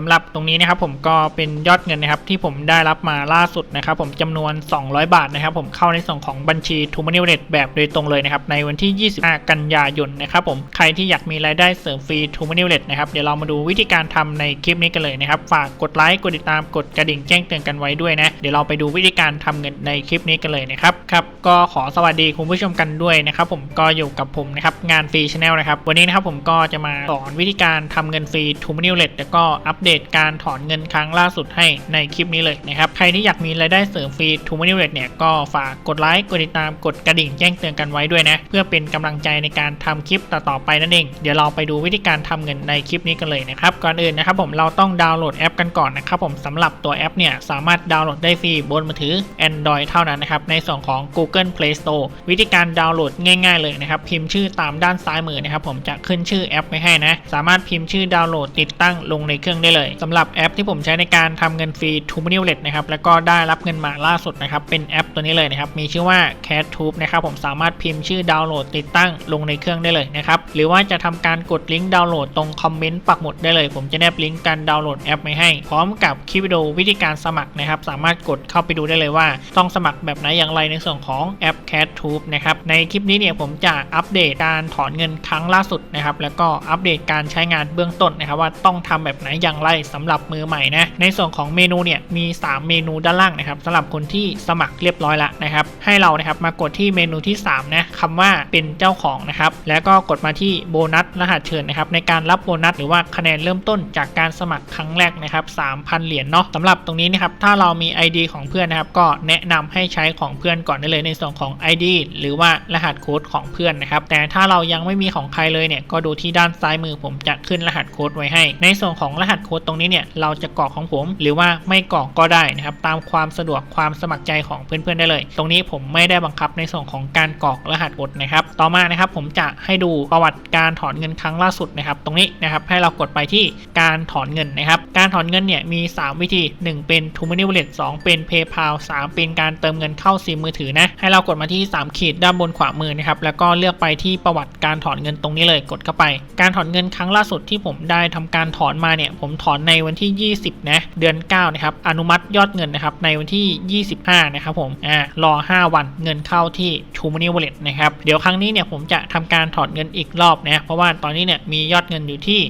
สำหรับตรงนี้นะครับผมก็เป็นยอดเงินนะครับที่ผมได้รับมาล่าสุดนะครับผมจำนวน 200 บาทนะครับผมเข้าในส่วนของบัญชี t ูมานิวเ e ตแบบโดยตรงเลยนะครับในวันที่ 25 กันยายนนะครับผมใครที่อยากมีรายได้เสริมฟรี t ูมานิวเ e ตนะครับเดี๋ยวเรามาดูวิธีการทำในคลิปนี้กันเลยนะครับฝากกดไลค์กดติดตามกดกระดิ่งแจ้งเตือนกันไว้ด้วยนะเดี๋ยวเราไปดูวิธีการทำเงินในคลิปนี้กันเลยนะครับครับก็ขอสวัสดีคุณผู้ชมกันด้วยนะครับผมก็อยู่กับผมนะครับงานฟรีชาแนลนะครับวันนี้นะครับผมก็จะมาสอนวิธีการทำเงินฟรี t ูมานิวเ e ตแล้วก็อัปเดตการถอนเงินครั้งล่าสุดให้ในคลิปนี้เลยนะครับ ใครที่อยากมีรายได้เสริมฟรีทูมานิเวตเนี่ยก็ฝากกดไลค์กดติดตามกดกระดิ่งแจ้งเตือนกันไว้ด้วยนะ เพื่อเป็นกำลังใจในการทำคลิปต่อๆไปนั่นเอง เดี๋ยวเราไปดูวิธีการทำเงินในคลิปนี้กันเลยนะครับ ก่อนอื่นนะครับผมเราต้องดาวน์โหลดแอปกันก่อนนะครับผมสำหรับตัวแอปเนี่ยสามารถดาวน์โหลดได้ฟรีบนมือถือ Android เท่านั้นนะครับในส่วนของ Google Play Store วิธีการดาวน์โหลดง่ายๆเลยนะครับพิมพ์ชื่อตามด้านซ้ายมือนะครับผมจะขึ้นชื่อแอปไว้ให้นะสามารถพิมพ์ชื่อดาวน์โหลดติดตั้งลงในเครื่องได้เลยสำหรับแอปที่ผมใช้ในการทำเงินฟรี t u b e n i l e t นะครับแล้วก็ได้รับเงินมาล่าสุดนะครับเป็นแอปตัวนี้เลยนะครับมีชื่อว่า Cat Tube นะครับผมสามารถพิมพ์ชื่อดาวน์โหลดติดตั้งลงในเครื่องได้เลยนะครับหรือว่าจะทำการกดลิงก์ดาวน์โหลดตรงคอมเมนต์ปักหมุดได้เลย ผมจะแนบลิงก์การดาวน์โหลดแอปไว้ให้ พร้อมกับคลิปวิดีโอวิธีการสมัครนะครับสามารถกดเข้าไปดูได้เลยว่า ต้องสมัครแบบไหนอย่างไรในส่วนของแอป Cat Tube นะครับในคลิปนี้เนี่ยผมจะอัปเดตการถอนเงินครั้งล่าสุดนะครับแล้วก็อัปเดตการใช้งานเบื้องต้นนะครับว่าต้องทำแบบไหนอย่างไรสำหรับมือใหม่นะในส่วนของเมนูเนี่ยมี 3 เมนูด้านล่างนะครับสำหรับคนที่สมัครเรียบร้อยแล้วนะครับให้เรานะครับมากดที่เมนูที่3นะคำว่าเป็นเจ้าของนะครับแล้วก็กดมาที่โบนัสรหัสเชิญนะครับในการรับโบนัสหรือว่าคะแนนเริ่มต้นจากการสมัครครั้งแรกนะครับ3,000 เหรียญเนาะสำหรับตรงนี้นะครับถ้าเรามี ID ของเพื่อนนะครับก็แนะนำให้ใช้ของเพื่อนก่อนได้เลยในส่วนของ ID หรือว่ารหัสโค้ดของเพื่อนนะครับแต่ถ้าเรายังไม่มีของใครเลยเนี่ยก็ดูที่ด้านซ้ายมือผมจะขึ้นรหัสโค้ดไว้ให้ ในส่วนของรหัสโค้ดตรงนี้เนี่ยเราจะกรอกของผม หรือว่าไม่กรอกก็ได้นะครับตามความสะดวกความสมัครใจของเพื่อนๆได้เลย ตรงนี้ผมไม่ได้บังคับในส่วนของการกรอกรหัสกดนะครับต่อมานะครับผมจะให้ดูประวัติการถอนเงินครั้งล่าสุดนะครับตรงนี้นะครับให้เรากดไปที่การถอนเงินนะครับการถอนเงินเนี่ยมี 3 วิธี 1 เป็น t o m o n e y Wallet 2 เป็น PayPal 3 เป็นการเติมเงินเข้าซิมมือถือนะให้เรากดมาที่ 3 ขีดด้านบนขวามือนะครับแล้วก็เลือกไปที่ประวัติการถอนเงินตรงนี้เลยกดเข้าไป การถอนเงินครั้งล่าสุดที่ผมได้ทำการถอนมาเนี่ยผมถอนในวันที่ 20 นะ เดือน 9 นะครับ อนุมัติยอดเงินนะครับ ในวันที่ 25 นะครับผม อ่า รอ 5 วัน เงินเข้าที่ t o m o n e y Wallet นะครับ เดี๋ยวครั้งนี้เนี่ยผมจะทำการถอนเงินอีกรอบนะ เพราะว่าตอนนี้เนี่ยมียอดเงินอยู่ที่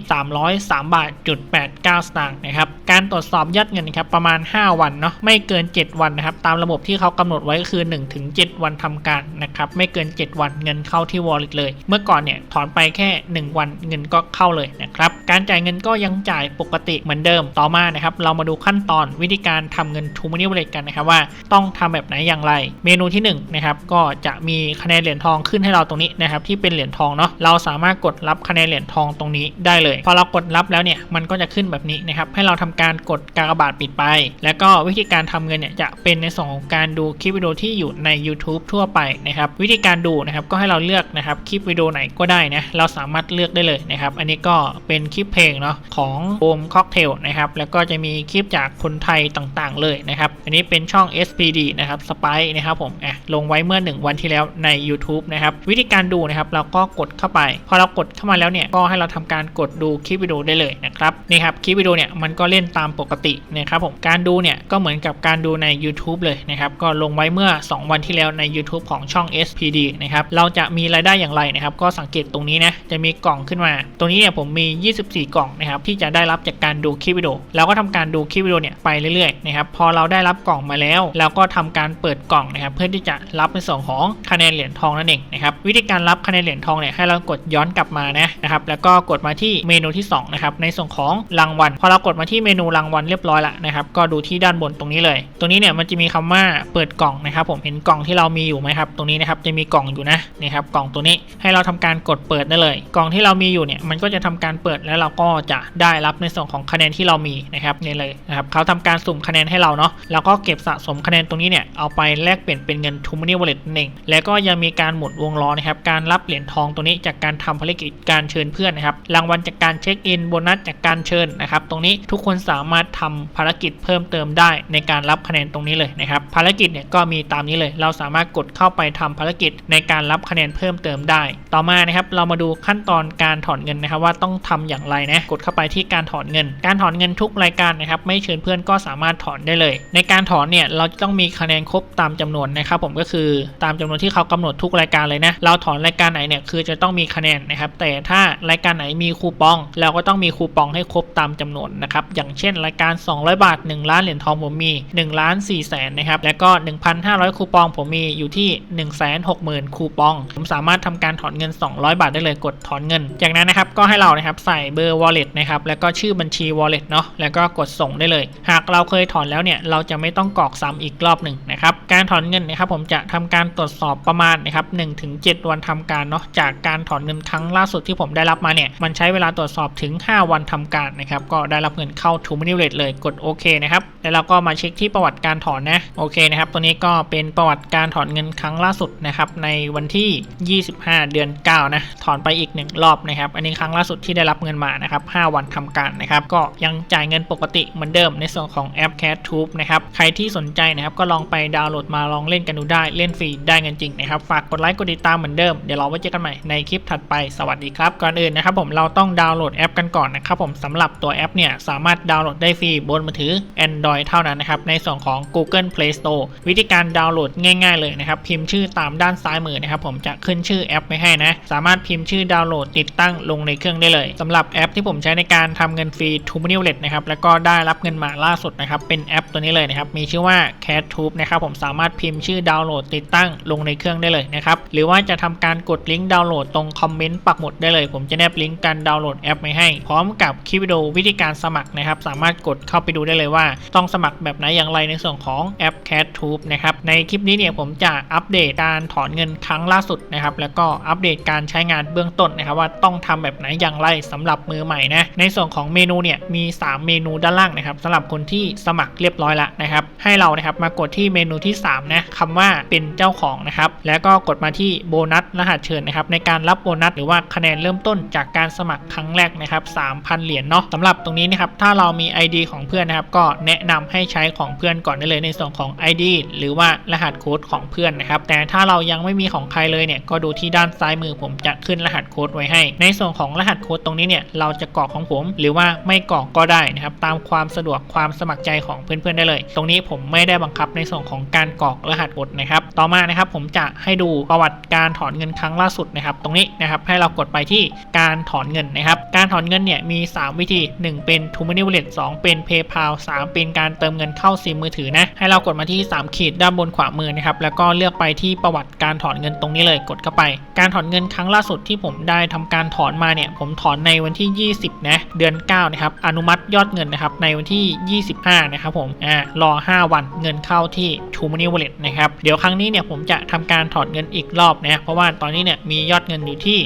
303 บาทจุด89 สตางค์นะครับ การตรวจสอบยอดเงินนะครับประมาณ 5 วันเนาะ ไม่เกิน 7 วันนะครับ ตามระบบที่เขากำหนดไว้ก็คือ 1-7 วันทำการนะครับ ไม่เกิน 7 วันเงินเข้าที่ Wallet เลย เมื่อก่อนเนี่ยถอนไปแค่ 1 วันเงินก็เข้าเลยนะครับ การจ่ายเงินก็ยังจ่ายปกติเหมือนเดิมต่อมานะครับเรามาดูขั้นตอนวิธีการทำเงิน t o m o n e y Wallet กันนะครับว่าต้องทำแบบไหนอย่างไร เมนูที่1นะครับก็จะมีคะแนนเหรียญทองขึ้นให้เราตรงนี้นะครับที่เป็นเหรียญทองเนาะเราสามารถกดรับคะแนนเหรียญทองตรงนี้ได้เลย พอเรากดรับแล้วเนี่ยมันก็จะขึ้นแบบนี้นะครับให้เราทำการกดกากบาทปิดไป แล้วก็วิธีการทำเงินเนี่ยจะเป็นในส่วนของการดูคลิปวิดีโอที่อยู่ใน YouTube ทั่วไปนะครับวิธีการดูนะครับก็ให้เราเลือกนะครับคลิปวิดีโอไหนก็ได้นะเราสามารถเลือกได้เลยนะครับอันนี้ก็เป็นคลิปเพลงเนาะของโอมค็อกเทลนะครับ แล้วก็จะมีคลิปจากคนไทยต่างๆ เลยนะครับ อันนี้เป็นช่อง SPD นะครับสไปนะครับผมอะลงไว้เมื่อ 1 วันที่แล้วใน YouTube นะครับ วิธีการดูนะครับ เราก็กดเข้าไป พอเรากดเข้ามาแล้วเนี่ย ก็ให้เราทำการกดดูคลิปวิดีโอได้เลยนะครับ นี่ครับ คลิปวิดีโอเนี่ย มันก็เล่นตามปกตินะครับผม การดูเนี่ย ก็เหมือนกับการดูใน YouTube เลยนะครับ ก็ลงไว้เมื่อ 2 วันที่แล้วใน YouTube ของช่อง SPD นะครับ เราจะมีรายได้อย่างไรนะครับ ก็สังเกตตรงนี้นะ จะมีกล่องขึ้นมา ตรงนี้เนี่ยผมมี 24 กล่องนะครับ ที่จะได้รับจากการดูคลิปวิดีโอเราก็ทำการดูคลิปวิดีโอเนี่ยไปเรื่อยๆนะครับพอเราได้รับกล่องมาแล้วเราก็ทำการเปิดกล่องนะครับเพื่อที่จะรับในส่วนของคะแนนเหรียญทองนั่นเองนะครับวิธีการรับคะแนนเหรียญทองเนี่ยให้เรากดย้อนกลับมานะนะครับแล้วก็กดมาที่เมนูที่2นะครับในส่วนของรางวัลพอเรากดมาที่เมนูรางวัลเรียบร้อยละนะครับก็ดูที่ด้านบนตรงนี้เลย ตรงนี้เนี่ยมันจะมีคำว่าเปิดกล่องนะครับผมเห็นกล่องที่เรามีอยู่ไหมครับตรงนี้นะครับจะมีกล่องอยู่นะนี่ครับกล่องตัวนี้ให้เราทำการกดเปิดได้เลย กล่องที่เรามีอยู่เนี่ยมันก็จะทำการเปิดแล้วเราก็จะได้รับในส่วนของคะแนนที่เรามีนะครับนี่เลยนะครับเขาทำการสุ่มคะแนนให้เราเนาะแล้วก็เก็บสะสมคะแนนตรงนี้เนี่ยเอาไปแลกเปลี่ยนเป็นเงิน t o m o n e y Wallet นั่นเองแล้วก็ยังมีการหมุนวงล้อนะครับการรับเหรียญทองตัวนี้จากการทำภารกิจการเชิญเพื่อนนะครับรางวัลจากการเช็คอินโบนัสจากการเชิญนะครับตรงนี้ทุกคนสามารถทำภารกิจเพิ่มเติมได้ในการรับคะแนนตรงนี้เลยนะครับภารกิจเนี่ยก็มีตามนี้เลย เราสามารถกดเข้าไปทำภารกิจในการรับคะแนนเพิ่มเติมได้ ต่อมานะครับเรามาดูขั้นตอนการถอนเงินนะครับว่าต้องทำอย่างไรนะกดเข้าไปที่การถอนเงินเงิน การถอนเงินทุกรายการนะครับไม่เชิญเพื่อนก็สามารถถอนได้เลย ในการถอนเนี่ยเราจะต้องมีคะแนนครบตามจำนวนนะครับผมก็คือตามจำนวนที่เขากำหนดทุกรายการเลยนะเราถอนรายการไหนเนี่ยคือจะต้องมีคะแนนนะครับแต่ถ้ารายการไหนมีคูปอง เราก็ต้องมีคูปองให้ครบตามจำนวนนะครับอย่างเช่นรายการ 200 บาท 1 ล้านเหรียญทองผมมี1ล้าน4แสนนะครับแล้วก็ 1,500 คูปองผมมีอยู่ที่ 160,000 คูปอง ผมสามารถทำการถอนเงิน 200 บาทได้เลยกดถอนเงิน จากนั้นนะครับก็ให้เรานะครับใส่เบอร์ wallet นะครับแล้วก็ชื่อบัญญชี wallet เนาะแล้วก็กดส่งได้เลย หากเราเคยถอนแล้วเนี่ยเราจะไม่ต้องกรอกซ้ำอีกรอบหนึ่งนะครับการถอนเงินนะครับผมจะทำการตรวจสอบประมาณนะครับ1-7วันทำการเนาะจากการถอนเงินครั้งล่าสุดที่ผมได้รับมาเนี่ยมันใช้เวลาตรวจสอบถึง 5 วันทำการนะครับก็ได้รับเงินเข้า t o m o n e y Wallet เลยกดโอเคนะครับแล้วเราก็มาเช็คที่ประวัติการถอนนะโอเคนะครับตัวนี้ก็เป็นประวัติการถอนเงินครั้งล่าสุดนะครับในวันที่ 25 เดือน 9 นะถอนไปอีก 1 รอบนะครับอันนี้ครั้งล่าสุดที่ได้รับเงินมานะครับ5วันทำการนะครับก็ยังจ่ายเงินปกติเหมือนเดิมในส่วนของแอป Cat Tube นะครับใครที่สนใจนะครับก็ลองไปดาวน์โหลดมาลองเล่นกันดูได้เล่นฟรีได้เงินจริงนะครับฝากกดไลค์กดติดตามเหมือนเดิมเดี๋ยวเราไว้เจอกันใหม่ในคลิปถัดไปสวัสดีครับก่อนอื่นนะครับผมเราต้องดาวน์โหลดแอปกันก่อนนะครับผมสำหรับตัวแอปเนี่ยสามารถดาวน์โหลดได้ฟรีบนมือถือ Android เท่านั้นนะครับในส่วนของ Google Play Store วิธีการดาวน์โหลดง่ายๆเลยนะครับพิมพ์ชื่อตามด้านซ้ายมือนะครับผมจะขึ้นชื่อแอปไว้ให้นะสามารถพิมพ์ชื่อดาวน์โหลดติดตั้งลงในเครื่องได้เลยสำหรับแอปที่ผมใช้ในการทำเงินฟรี t o m o n e y Wallet นะครับแล้วก็ได้รับเงินมาล่าสุดนะครับเป็นแอปตัวนี้เลยนะครับมีชื่อว่า Cat Tube นะครับผมสามารถพิมพ์ชื่อดาวน์โหลดติดตั้งลงในเครื่องได้เลยนะครับหรือว่าจะทำการกดลิงก์ดาวน์โหลดตรงคอมเมนต์ปักหมุดได้เลย ผมจะแนบลิงก์การดาวน์โหลดแอปไว้ให้ พร้อมกับคลิปวิดีโอวิธีการสมัครนะครับสามารถกดเข้าไปดูได้เลยว่า ต้องสมัครแบบไหนอย่างไรในส่วนของแอป Cat Tube นะครับในคลิปนี้เนี่ยผมจะอัปเดตการถอนเงินครั้งล่าสุดนะครับแล้วก็อัปเดตการใช้งานเบื้องต้นนะครับว่าต้องทำแบบไหนอย่างไรสำหรับมือใหม่นะในส่วนของเมนูเนี่ยมี 3 เมนูด้านล่างนะครับสำหรับคนที่สมัครเรียบร้อยแล้วนะครับ ให้เรานะครับมากดที่เมนูที่3นะคำว่าเป็นเจ้าของนะครับ แล้วก็กดมาที่โบนัสรหัสเชิญนะครับในการรับโบนัสหรือว่าคะแนนเริ่มต้นจากการสมัครครั้งแรกนะครับ3,000 เหรียญเนาะสำหรับตรงนี้นะครับถ้าเรามี ID ของเพื่อนนะครับก็แนะนำให้ใช้ของเพื่อนก่อนได้เลยในส่วนของ ID หรือว่ารหัสโค้ดของเพื่อนนะครับแต่ถ้าเรายังไม่มีของใครเลยเนี่ยก็ดูที่ด้านซ้ายมือผมจะขึ้นรหัสโค้ดไว้ให้ ในส่วนของรหัสโค้ดตรงนี้เนี่ยเราจะกรอกของผม หรือว่าไม่กรอกก็ได้นะครับตามความสะดวกความสมัครใจของเพื่อนๆได้เลย ตรงนี้ผมไม่ได้บังคับในส่วนของการกรอกรหัสโค้ดนะครับ ต่อมานะครับผมจะให้ดูประวัติการถอนเงินครั้งล่าสุดนะครับ ตรงนี้นะครับให้เรากดไปที่การถอนเงินนะครับ การถอนเงินเนี่ยมี 3 วิธี 1 เป็น t o m o n e y Wallet 2 เป็น PayPal 3 เป็นการเติมเงินเข้าซิมมือถือนะให้เรากดมาที่ 3 ขีดด้านบนขวามือนะครับแล้วก็เลือกไปที่ประวัติการถอนเงินตรงนี้เลยกดเข้าไป การถอนเงินครั้งล่าสุดที่ผมได้ทำการถอนมาเนี่ยผมถอนในวันที่ 20นะเดือน 9นะครับอนุมัติยอดเงินนะครับในวันที่ 25 นะครับผมอ่ารอ 5 วันเงินเข้าที่ t o m o n e y Wallet นะครับเดี๋ยวครั้งนี้เนี่ยผมจะทำการถอนเงินอีกรอบนะเพราะว่าตอนนี้เนี่ยมียอดเงินอยู่ที่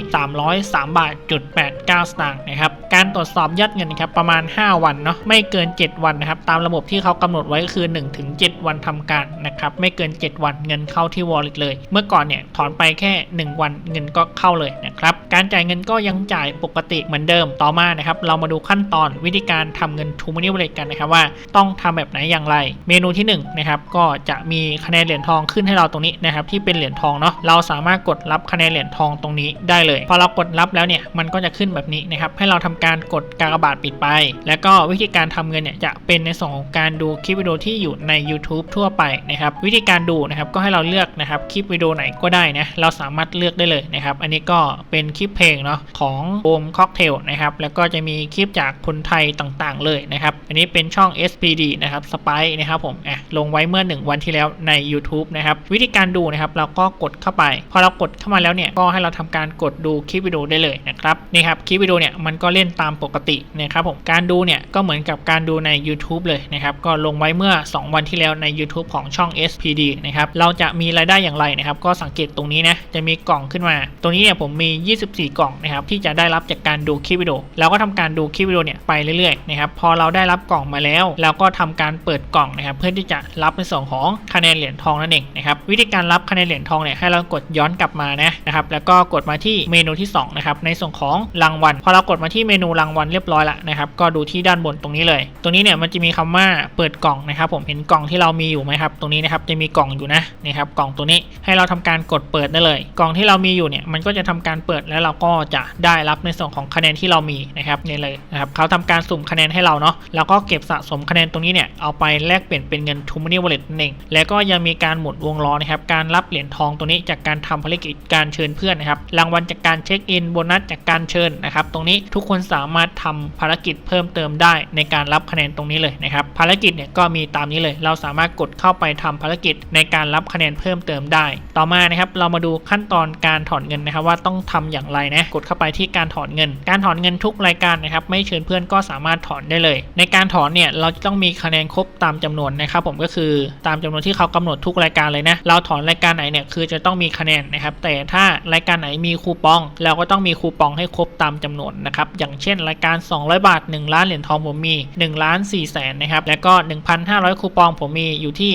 303 บาทจุด89 สตางค์นะครับการตรวจสอบยอดเงินนะครับประมาณ 5 วันเนาะไม่เกิน 7 วันนะครับตามระบบที่เขากำหนดไว้ก็คือ 1-7 วันทำการนะครับไม่เกิน 7 วันเงินเข้าที่ wallet เลย เมื่อก่อนเนี่ยถอนไปแค่ 1 วันเงินก็เข้าเลยนะครับการจ่ายเงินก็ยังจ่ายปกติเหมือนเดิมต่อมานะครับเรามาดูขั้นตอนวิธีการทำเงิน t o m o n e y Wallet กันนะครับว่าต้องทำแบบไหนอย่างไร เมนูที่1นะครับก็จะมีคะแนนเหรียญทองขึ้นให้เราตรงนี้นะครับที่เป็นเหรียญทองเนาะเราสามารถกดรับคะแนนเหรียญทองตรงนี้ได้เลย พอเรากดรับแล้วเนี่ยมันก็จะขึ้นแบบนี้นะครับให้เราทำการกดกากบาทปิดไป แล้วก็วิธีการทำเงินเนี่ยจะเป็นในส่วนของการดูคลิปวิดีโอที่อยู่ใน YouTube ทั่วไปนะครับวิธีการดูนะครับก็ให้เราเลือกนะครับคลิปวิดีโอไหนก็ได้นะเราสามารถเลือกได้เลยนะครับอันนี้ก็เป็นคลิปเพลงเนาะของโอมค็อกเทลนะครับแล้วก็จะมีคลิปจากคนไทยต่างๆ เลยนะครับ อันนี้เป็นช่อง SPD นะครับสไปนะครับผมอะลงไว้เมื่อ 1 วันที่แล้วใน YouTube นะครับ วิธีการดูนะครับ เราก็กดเข้าไป พอเรากดเข้ามาแล้วเนี่ย ก็ให้เราทำการกดดูคลิปวิดีโอได้เลยนะครับ นี่ครับ คลิปวิดีโอเนี่ยมันก็เล่นตามปกตินะครับผม การดูเนี่ยก็เหมือนกับการดูใน YouTube เลยนะครับ ก็ลงไว้เมื่อ 2 วันที่แล้วใน YouTube ของช่อง SPD นะครับ เราจะมีรายได้อย่างไรนะครับ ก็สังเกตตรงนี้นะ จะมีกล่องขึ้นมา ตรงนี้เนี่ยผมมี 24 กล่องนะครับที่จะได้รับจากการดูคลิปวิดีโอ เราก็ทำการดูคลิปวิดีโอเนี่ยไปเรื่อยๆนะครับพอเราได้รับกล่องมาแล้ว เราก็ทำการเปิดกล่องนะครับเพื่อที่จะรับในส่วนของคะแนนเหรียญทองนั่นเองนะครับวิธีการรับคะแนนเหรียญทองเนี่ยให้เรากดย้อนกลับมานะนะครับแล้วก็กดมาที่เมนูที่2นะครับในส่วนของรางวัลพอเรากดมาที่เมนูรางวัลเรียบร้อยล้วนะครับก็ดูที่ด้านบนตรงนี้เลย ตรงนี้เนี่ยมันจะมีคำว่าเปิดกล่องนะครับ ผมเห็นกล่องที่เรามีอยู่ไหมครับตรงนี้นะครับจะมีกล่องอยู่นะนี่ครับกล่องตัวนี้ให้เราทำการกดเปิดได้เลย กล่องที่เรามีอยู่เนี่ยมันก็จะทำการเปิดแล้วเราก็จะได้รับในส่วนของคะแนนที่เรามีนะครับนี่เลยนะครับคเขาทำการสุ่มคะแนนให้เราเนาะแล้วก็เก็บสะสมคะแนนตรงนี้เนี่ยเอาไปแลกเปลี่ยนเป็นเงิน t ูม o นี y Wallet นั่นเองแล้วก็ยังมีการหมุนวงล้อนะครับการรับเหรียญทองตรงนี้จากการทำภารกิจการเชิญเพื่อนนะครับรางวัลจากการเช็คอินโบนัสจากการเชิญนะครับตรงนี้ทุกคนสามารถทำภารกิจเพิ่มเติมได้ในการรับคะแนนตรงนี้เลยนะครับภารกิจเนี่ยก็มีตามนี้เลย เราสามารถกดเข้าไปทำภารกิจในการรับคะแนนเพิ่มเติมได้ ต่อมานะครับเรามาดูขั้นตอนการถอนเงินนะครับว่าต้องทำอย่างไรนะกดเข้าไปที่การถอนเงิน การถอนเงินทุกรายการนะครับไม่เชิญพื่อนก็สามารถถอนได้เลย ในการถอนเนี่ยเราจะต้องมีคะแนนครบตามจำนวนนะครับผมก็คือตามจำนวนที่เขากำหนดทุกรายการเลยนะเราถอนรายการไหนเนี่ยคือจะต้องมีคะแนนนะครับแต่ถ้ารายการไหนมีคูปอง เราก็ต้องมีคูปองให้ครบตามจำนวนนะครับอย่างเช่นรายการ 200 บาท 1 ล้านเหรียญทองผมมี1ล้าน4แสนนะครับแล้วก็ 1,500 คูปองผมมีอยู่ที่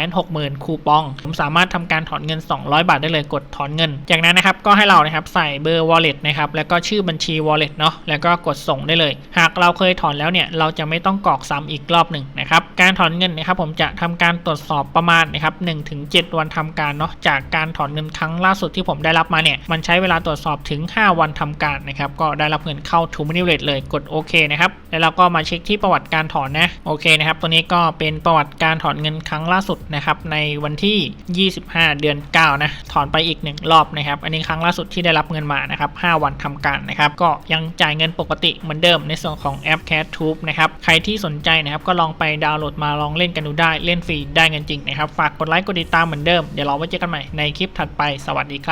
160,000 คูปอง ผมสามารถทำการถอนเงิน 200 บาทได้เลยกดถอนเงิน จากนั้นนะครับก็ให้เรานะครับใส่เบอร์ wallet นะครับแล้วก็ชื่อบัญชี wallet เนาะแล้วก็กดส่งได้เลยหากเราเคยถอนแล้วเนี่ยเราจะไม่ต้องกรอกซ้ำอีกรอบหนึ่งนะครับการถอนเงินนะครับผมจะทำการตรวจสอบประมาณนะครับ1-7วันทำการเนาะจากการถอนเงินครั้งล่าสุดที่ผมได้รับมาเนี่ยมันใช้เวลาตรวจสอบถึง 5 วันทำการนะครับก็ได้รับเงินเข้า t ู m o n e y Wallet เลยกดโอเคนะครับแล้วเราก็มาเช็คที่ประวัติการถอนนะโอเคนะครับตัวนี้ก็เป็นประวัติการถอนเงินครั้งล่าสุดนะครับในวันที่ 25 เดือน 9 นะถอนไปอีก 1 รอบนะครับอันนี้ครั้งล่าสุดที่ได้รับเงินมานะครับ5วันทำการนะครับก็ยังจ่ายเงินปกติเหมือนเดิมในส่วนของแอป Cat Tube นะครับ ใครที่สนใจนะครับก็ลองไปดาวน์โหลดมาลองเล่นกันดูได้ เล่นฟรีได้เงินจริงนะครับ ฝากกดไลค์กดติดตามเหมือนเดิม เดี๋ยวเราไว้เจอกันใหม่ในคลิปถัดไป สวัสดีครับ